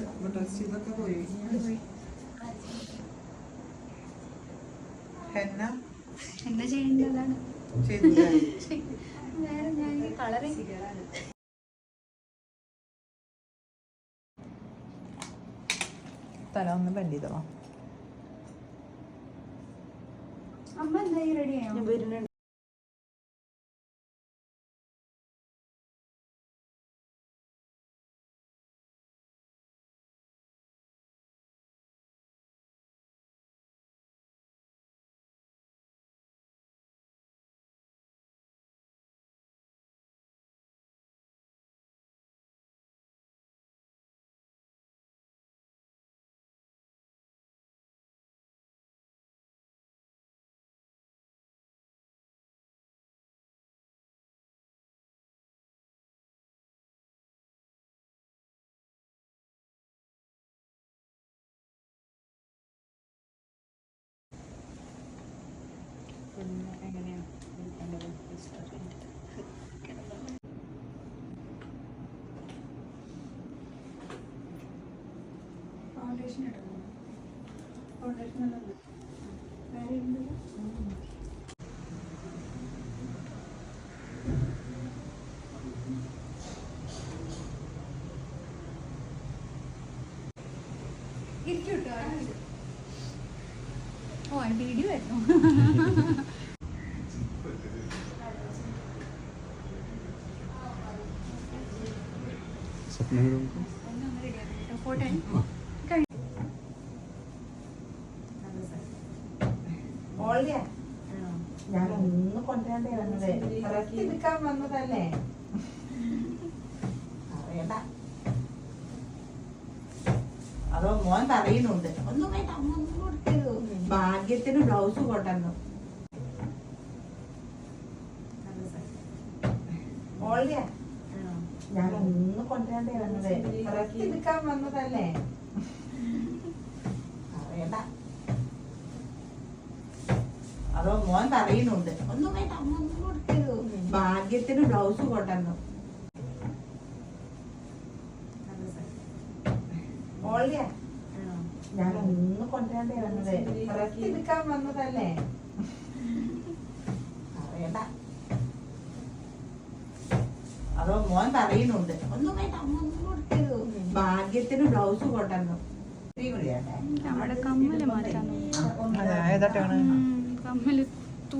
ഇതൊക്കെ പോയി henna henna ചെയ്യേണ്ടതാണ് വേറെ ഞാൻ കളറ്. തല ഒന്ന് ബെൻഡ് ചെയ്തോ. അമ്മ എന്തായി റെഡിയായോ ഫൗണ്ടേഷൻ ഇടണം ഫൗണ്ടേഷൻ വേറെ ഉണ്ടല്ലോ ഓ വീഡിയോ ആയിരുന്നു. ഒന്നൊന്ന് ready ഓൾഡിയാ ഞാൻ ഒന്ന് കൊണ്ടുവരണ്ടേ വന്നത്. റെസ്റ്റ് എടുക്കാൻ വന്നതല്ലേ? അറിയണ്ട. അതോ മോൻ പറയുന്നുണ്ട്. ഒന്നും വേണ്ട ഒന്നും കൊടുക്കരുത്. ഭാഗ്യത്തിന് ബ്ലൗസ് കൊണ്ടുവന്നു. ഓൾഡിയാ ഞാൻ ഒന്ന് കൊണ്ടുവരണ്ടേ വന്നത്. റെസ്റ്റ് എടുക്കാൻ വന്നതല്ലേ അറിയണ്ട അതോ മോൻ പറയുന്നുണ്ട്. ഒന്നും വേണ്ട അമ്മ ഒന്നും കൊടുക്കരുത്. ഭാഗ്യത്തിന് ബ്ലൗസ് കൊണ്ടുവന്നു. ഓളിയാ ഞാൻ ഒന്ന് കൊണ്ടുവരണ്ടേ വന്നത് റെസ്റ്റ് എടുക്കാൻ വന്നതല്ലേ? അറിയണ്ട അതോ മോൻ പറയുന്നുണ്ട്. ഒന്നും വേണ്ട അമ്മ ഒന്നും കൊടുക്കരുത്. ഭാഗ്യത്തിന് ബ്ലൗസ് കൊണ്ടുവന്നു. നമ്മുടെ കമ്മൽ മാറ്റാൻ काम मिले तू